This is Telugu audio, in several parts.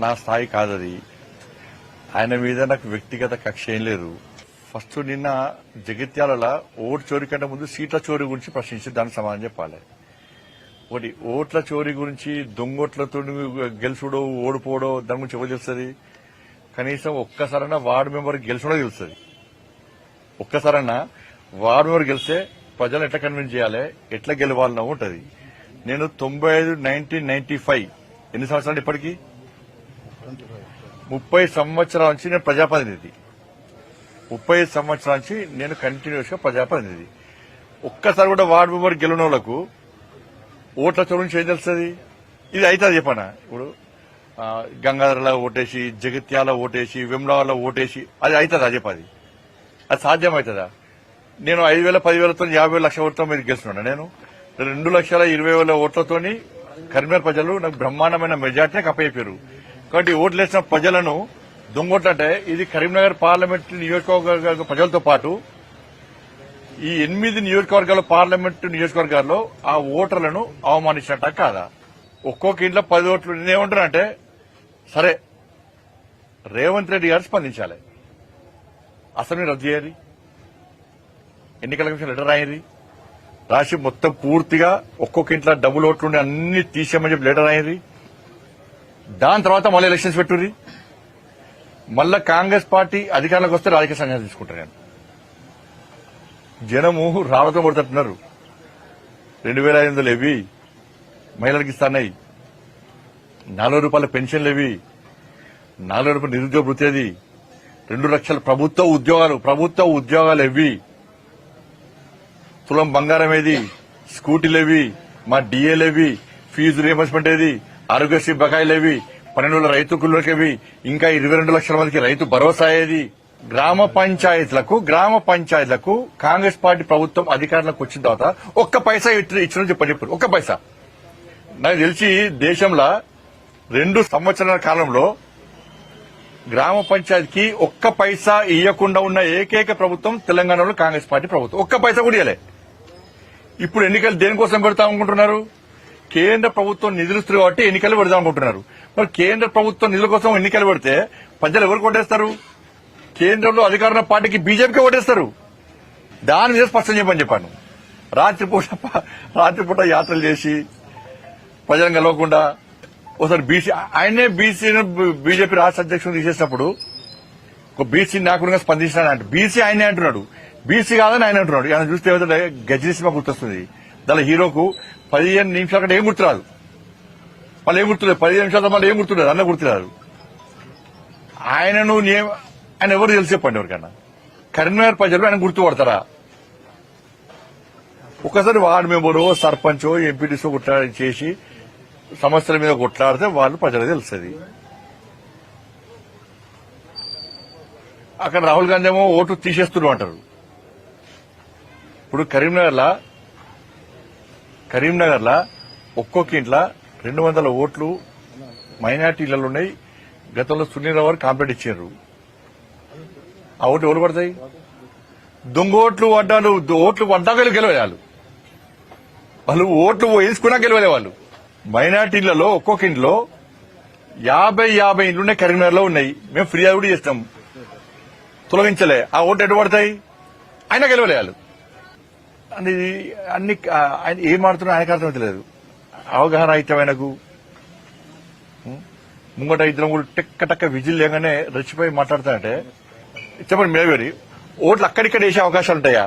నా స్థాయి కాదది. ఆయన మీద నాకు వ్యక్తిగత కక్ష ఏం లేదు. ఫస్ట్ నిన్న జగిత్యాలలో ఓటు చోరీ కంటే ముందు సీట్ల చోరీ గురించి ప్రశ్నించి దానికి సమాధానం చెప్పాలి. ఒకటి ఓట్ల చోరీ గురించి దొంగోట్లతో గెలుచుడో ఓడిపోవడో దాని గురించి ఎవరు తెలుస్తుంది? కనీసం ఒక్కసారైనా వార్డు మెంబర్ గెలుచుడో తెలుస్తుంది. ఒక్కసారైనా వార్డు మెంబర్ గెలిస్తే ప్రజలు ఎట్లా కన్విన్స్ చేయాలి? ఎట్లా గెలవాలన్నా ఉంటుంది. నేను తొంభై ఐదు నైన్టీన్ నైన్టీ ఫైవ్ ఎన్ని సంవత్సరాలు ఇప్పటికీ? ముప్పై సంవత్సరాల నుంచి నేను ప్రజాప్రతినిధి. ముప్పై సంవత్సరాల నుంచి నేను కంటిన్యూస్గా ప్రజాప్రతినిధి. ఒక్కసారి కూడా వార్డు మెంబర్ గెలిన వాళ్ళకు ఓట్ల చోటు నుంచి ఏం తెలుస్తుంది? ఇది అవుతుంది చెప్పనా? ఇప్పుడు గంగాధరలో ఓటేసి జగిత్యాల ఓటేసి విమ్లాలో ఓటేసి అది అవుతుందా చెప్పది? అది సాధ్యం అవుతుందా నేను ఐదు వేల పదివేలతో యాభై వేల లక్షల ఓట్లతో మీరు గెలుస్తున్నాను నేను? రెండు లక్షల ఇరవై వేల ఓట్లతోని కరీంనగర్ ప్రజలు నాకు బ్రహ్మాండమైన మెజార్టీని కప్పయిపోయారు కాబట్టి ఓట్లు వేసిన ప్రజలను దొంగోట్లంటే ఇది కరీంనగర్ పార్లమెంట్ నియోజకవర్గ ప్రజలతో పాటు ఈ ఎనిమిది నియోజకవర్గాల పార్లమెంటు నియోజకవర్గాల్లో ఆ ఓటర్లను అవమానించినట్ట కాదా? ఒక్కొక్క ఇంట్లో పది ఓట్లు నేనేమంటున్నానంటే సరే రేవంత్ రెడ్డి గారు స్పందించాలి. అసెంబ్లీ రద్దు చేయాలి? ఎన్నికల కమిషన్ లెటర్ రాయండి. రాసి మొత్తం పూర్తిగా ఒక్కొక్క ఇంట్లో డబుల్ ఓట్లుండి అన్ని తీసేయమని చెప్పి లెటర్ రాయండి. దాని తర్వాత మళ్ళీ ఎలక్షన్స్ పెట్టుర్రి. మళ్ళా కాంగ్రెస్ పార్టీ అధికారంలోకి వస్తే రాజకీయ సంఘాలు తీసుకుంటారు నేను జనము రావతో పడుతుంటున్నారు రెండు వేల ఐదు వందలు ఇవి మహిళలకు ఇస్తాన్నాయి నాలుగు రూపాయల పెన్షన్లు ఇవి నాలుగు రూపాయల నిరుద్యోగ వృత్తి రెండు లక్షల ప్రభుత్వ ఉద్యోగాలు ప్రభుత్వ ఉద్యోగాలు ఇవి తులం బంగారం ఏది? స్కూటీలు ఏవి మా డిఏలు ఇవి ఫీజు రియంబర్స్మెంట్ ఏది? ఆరోగ్యశ్రీ బకాయిలు పన్నెండు వేల ఇంకా ఇరవై రెండు లక్షల మందికి రైతు భరోసా ఏది? గ్రామ పంచాయతీలకు గ్రామ పంచాయతీలకు కాంగ్రెస్ పార్టీ ప్రభుత్వం అధికారంలోకి వచ్చిన తర్వాత ఒక్క పైసా ఇచ్చిన చెప్పండి చెప్పని చెప్పారు ఒక్క పైసా. నాకు తెలిసి దేశంలో రెండు సంవత్సరాల కాలంలో గ్రామ పంచాయతీకి ఒక్క పైసా ఇవ్వకుండా ఉన్న ఏకైక ప్రభుత్వం తెలంగాణలో కాంగ్రెస్ పార్టీ ప్రభుత్వం. ఒక్క పైసా కూడా ఇవ్వలే ఇప్పుడు ఎన్నికలు దేనికోసం పెడతాం అనుకుంటున్నారు? కేంద్ర ప్రభుత్వం నిధులు ఇస్తుంది కాబట్టి ఎన్నికలు పెడదాం అనుకుంటున్నారు. మరి కేంద్ర ప్రభుత్వం నిధుల కోసం ఎన్నికలు పెడితే ప్రజలు ఎవరు కొట్టేస్తారు? కేంద్రంలో అధికారంలో పార్టీకి బీజేపీకి ఓటేస్తారు దాని మీద స్పష్టం చెప్పని చెప్పాను. రాత్రిపూట రాత్రిపూట యాత్రలు చేసి ప్రజలను కలవకుండా ఒకసారి బీసీ ఆయనే బీసీ బీజేపీ రాష్ట్ర అధ్యక్షుడు తీసేసినప్పుడు ఒక బీసీ నాయకుడిగా స్పందించినాడు బీసీ ఆయనే అంటున్నాడు. బీసీ కాదని ఆయన అంటున్నాడు. ఆయన చూస్తే ఏమైతే సినిమా గుర్తొస్తుంది. దాని హీరోకు పదిహేను నిమిషాల కంటే ఏం గుర్తురాదు. మళ్ళీ ఏం గుర్తులేదు? పదిహేను నిమిషాల మళ్ళీ ఏం గుర్తులేదు? అన్న గుర్తురాదు. ఆయనను నే- ఆయన ఎవరు తెలిసి చెప్పండి ఎవరికన్నా కరీంనగర్ ప్రజలు ఆయన గుర్తుపడతారా? ఒకసారి వార్డు మెంబరో సర్పంచో ఎంపీటీసో కొట్లాడి చేసి సమస్యల మీద కొట్లాడితే వాళ్ళు ప్రజలకు తెలుస్తుంది. అక్కడ రాహుల్ గాంధీ ఏమో ఓటు తీసేస్తున్నారు అంటారు. ఇప్పుడు కరీంనగర్లో కరీంనగర్లో ఒక్కొక్క ఇంట్లో రెండు వందల ఓట్లు మైనార్టీలలో ఉన్నాయి. గతంలో సునీల్ రావు కాంప్లైంట్ ఇచ్చారు. ఆ ఓట్లు ఎవరు పడతాయి? దొంగ ఓట్లు పడ్డాను ఓట్లు పడ్డాకలు గెలవాలి వాళ్ళు. ఓట్లు వేసుకున్నా గెలవలే వాళ్ళు. మైనార్టీలలో ఒక్కొక్క ఇంట్లో యాభై యాభై ఇంట్లునే ఉన్నాయి ఉన్నాయి. మేము ఫిర్యాదు కూడా చేస్తాం. తొలగించలే. ఆ ఓట్లు ఎటు పడతాయి? అయినా గెలవలే అని అన్ని ఆయన ఏం ఆడుతున్నా ఆయనకు అర్థమవుతలేదు అవగాహన అయితే ఆయనకు. ముంగట ఇద్దరం కూడా టెక్క టక్క విజిల్ లేగానే రెచ్చిపోయి మాట్లాడుతానంటే చెప్పండి మేవేరి ఓట్లు అక్కడిక్కడ వేసే అవకాశాలు ఉంటాయా?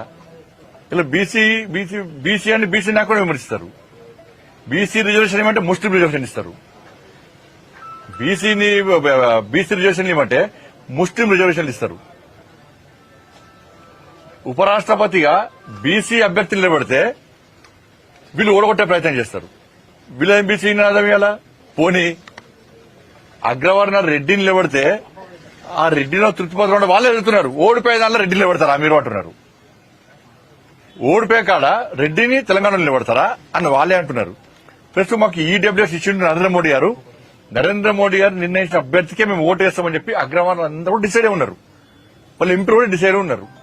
ఇలా బీసీ బీసీ బీసీ అని బీసీ నాకు కూడా విమర్శిస్తారు. బీసీ రిజర్వేషన్ ఏమంటే ముస్లిం రిజర్వేషన్ ఇస్తారు. బీసీని బీసీ రిజర్వేషన్ ఏమంటే ముస్లిం రిజర్వేషన్లు ఇస్తారు. ఉపరాష్ట్రపతిగా బీసీ అభ్యర్థులు నిలబెడితే వీళ్ళు ఓడగొట్టే ప్రయత్నం చేస్తారు. వీళ్ళు ఏం బీసీ నినాదం ఇవ్వాలా పోనీ అగ్రవర్ణ రెడ్డిని నిలబెడితే ఆ రెడ్డిలో తృప్తిపత్రం ఉంటే వాళ్ళే ఎదుగుతున్నారు ఓడిపోయే దానిలో రెడ్డి నిలబెడతారా? మీరు అంటున్నారు. ఓడిపోయే కాడ రెడ్డిని తెలంగాణలో నిలబడతారా? అని వాళ్ళే అంటున్నారు. ప్రస్తుతం మాకు ఈడబ్ల్యూఎస్ ఇచ్చిండు నరేంద్ర మోడీ గారు. నరేంద్ర మోడీ గారు నిర్ణయించిన అభ్యర్థికే మేము ఓటు వేస్తామని చెప్పి అగ్రవర్ణ అందరూ డిసైడ్ అయి ఉన్నారు. వాళ్ళు ఎంపీ కూడా డిసైడ్ ఉన్నారు.